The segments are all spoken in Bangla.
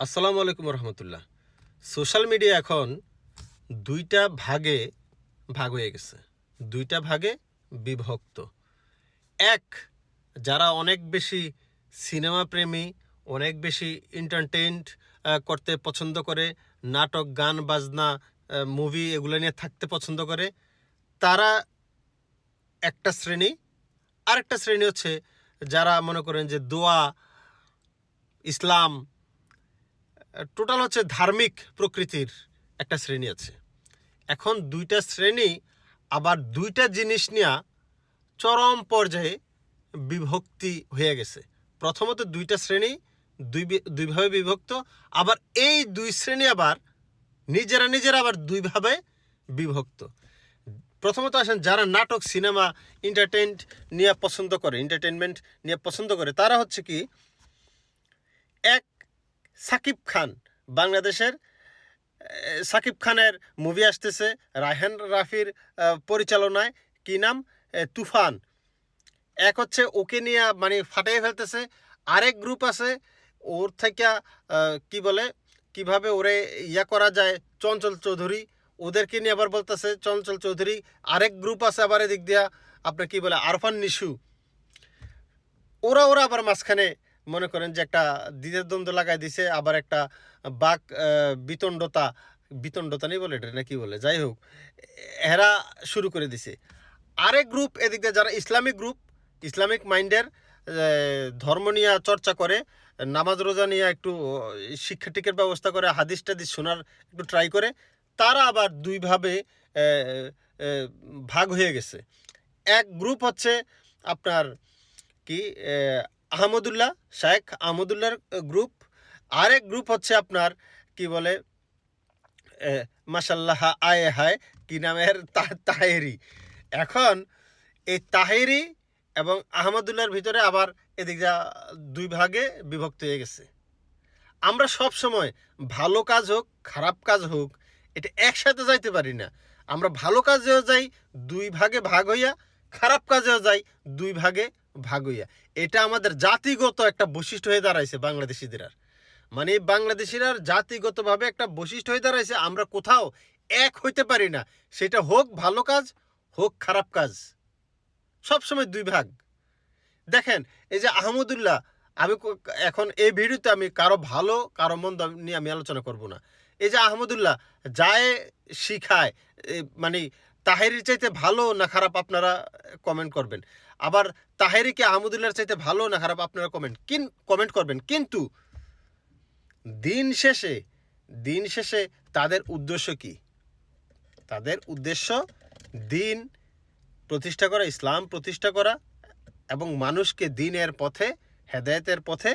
আসসালামু আলাইকুম রহমতুল্লাহ। সোশ্যাল মিডিয়া এখন দুইটা ভাগে ভাগ হয়ে গেছে। দুইটা ভাগে বিভক্ত। এক, যারা অনেক বেশি সিনেমা প্রেমী, অনেক বেশি এন্টারটেইনড করতে পছন্দ করে, নাটক, গান, বাজনা মুভি এগুলো নিয়ে থাকতে পছন্দ করে, তারা একটা শ্রেণি। আরেকটা শ্রেণি হচ্ছে যারা মনে করেন যে দোয়া, ইসলাম টোটাল হচ্ছে ধার্মিক প্রকৃতির একটা শ্রেণি আছে। এখন দুইটা শ্রেণি আবার দুইটা জিনিস নিয়ে চরম পর্যায়ে বিভক্তি হয়ে গেছে। প্রথমত দুইটা শ্রেণি, দুই দুইভাবে বিভক্ত, আবার এই দুই শ্রেণি আবার নিজেরা নিজেরা আবার দুইভাবে বিভক্ত। প্রথমত আসেন, যারা নাটক, সিনেমা এন্টারটেইনড নিয়ে পছন্দ করে এন্টারটেনমেন্ট নিয়ে পছন্দ করে, তারা হচ্ছে কি, এক সাকিব খান, বাংলাদেশের সাকিব খানের মুভি আসতেছে রায়হান রাফির পরিচালনায়। কি নাম? তুফান। এক হচ্ছে ওকে নিয়ে মানে ফাটিয়ে ফেলতেছে। আরেক গ্রুপ আছে, ওর থেকে কি বলে? কীভাবে ওরে ইয়া করা যায়? চঞ্চল চৌধুরী। ওদেরকে নিয়ে আবার বলতেছে, চঞ্চল চৌধুরী। আরেক গ্রুপ আছে আবার এদিক দিয়া, আপনার কি বলে? আরফান নিশু। ওরা ওরা আবার মাঝখানে মনে করেন যে একটা দ্বিতীয় দ্বন্দ্ব লাগাই দিছে আবার একটা বাক বিতণ্ডতা বিতণ্ডতা নেই বলে এটা না কি বলে? যাই হোক এরা শুরু করে দিছে। আরেক গ্রুপ এদিক দিয়ে যারা ইসলামিক গ্রুপ ইসলামিক মাইন্ডের ধর্ম নিয়ে চর্চা করে নামাজ রোজা নিয়ে একটু আহ, শিক্ষা টিকের ব্যবস্থা করে হাদিস টাদিস শোনার একটু ট্রাই করে তারা আবার দুইভাবে ভাগ হয়ে গেছে। এক গ্রুপ হচ্ছে আপনার কি আহমদুল্লাহ শেখ আহমদুল্লাহর গ্রুপ আরেক গ্রুপ হচ্ছে আপনার, কি বলে মাসাল্লাহ আয়ে হায়, কি নামের তাহেরি। এখন এই তাহেরি এবং আহমদুল্লাহর ভিতরে আবার এদিক যা দুই ভাগে বিভক্ত হয়ে গেছে। আমরা সব সময় ভালো কাজ হোক, খারাপ কাজ হোক, এটা একসাথে যাইতে পারি না। আমরা ভালো কাজেও যাই, দুই ভাগে ভাগ হইয়া খারাপ কাজেও যাই, দুই ভাগে ভাগ হইয়া। এটা আমাদের জাতিগত একটা বৈশিষ্ট্য হয়ে দাঁড়াইছে বাংলাদেশিদের আর। মানে বাংলাদেশিরা জাতিগতভাবে একটা বৈশিষ্ট্য হয়ে দাঁড়াইছে, আমরা কোথাও এক হইতে পারি না। সেটা হোক ভালো কাজ, হোক খারাপ কাজ। সবসময় দুই ভাগ। দেখেন, এই যে আহমদুল্লাহ, আমি এখন এই ভিডিওতে আমি কারও ভালো, কারও মন্দ নিয়ে আমি আলোচনা করব না। এই যে আহমদুল্লাহ, যায় শিখায় মানে তাহেরির চাইতে ভালো না খারাপ আপনারা কমেন্ট করবেন। আবার তাহেরিকে আহমদুল্লাহর চাইতে ভালো না খারাপ আপনারা কমেন্ট কিন কমেন্ট করবেন। কিন্তু দিন শেষে দিন শেষে তাদের উদ্দেশ্য কি? তাদের উদ্দেশ্য দিন প্রতিষ্ঠা করা, ইসলাম প্রতিষ্ঠা করা এবং মানুষকে দিনের পথে, হেদায়েতের পথে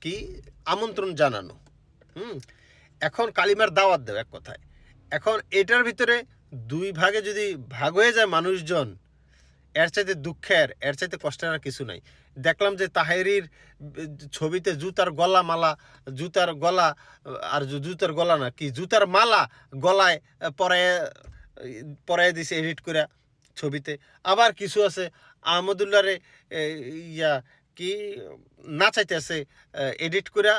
কি? আমন্ত্রণ জানানো। হুম? এখন কালিমার দাওয়াত দেও এক কথায়। এখন এটার ভিতরে দুই ভাগে যদি ভাগ হয়ে যায় মানুষজন এর চাইতে দুঃখের, এর চাইতে কষ্টের আর কিছু নাই। দেখলাম যে তাহেরির, ছবিতে জুতার গলা মালা, জুতার গলা, আর জুতার গলা না, কি জুতার মালা গলায় পরায় পরায় দিছে এডিট করে ছবিতে। আবার কিছু আছে, আহমদুল্লাহরে ইয়া, কি নাচাইতেছে এডিট করে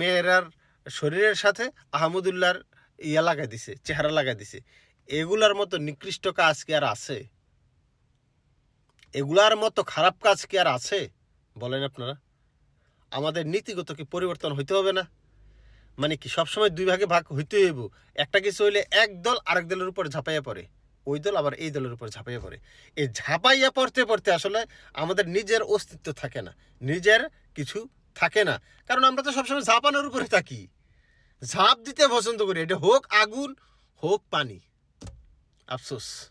মেয়েরার শরীরের সাথে আহমদুল্লাহর ইয়া লাগাই দিছে, চেহারা লাগাই দিছে। এগুলার মতো নিকৃষ্ট কাজ কি আর আছে? এগুলার মতো খারাপ কাজ কি আর আছে? বলেন আপনারা। আমাদের নীতিগত কি পরিবর্তন হইতে হবে না? মানে কি সবসময় দুই ভাগে ভাগ হইতে হইব। একটা কিছু হইলে এক দল আরেক দলের উপর ঝাঁপাইয়া পড়ে। ওই দল আবার এই দলের উপর ঝাঁপাইয়া পড়ে। এই ঝাঁপাইয়া পড়তে পড়তে আসলে আমাদের নিজের অস্তিত্ব থাকে না। নিজের কিছু থাকে না। কারণ আমরা তো সবসময় ঝাঁপানোর উপরে থাকি। ঝাঁপ দিতে পছন্দ করি। এটা হোক আগুন, হোক পানি। আফসোস।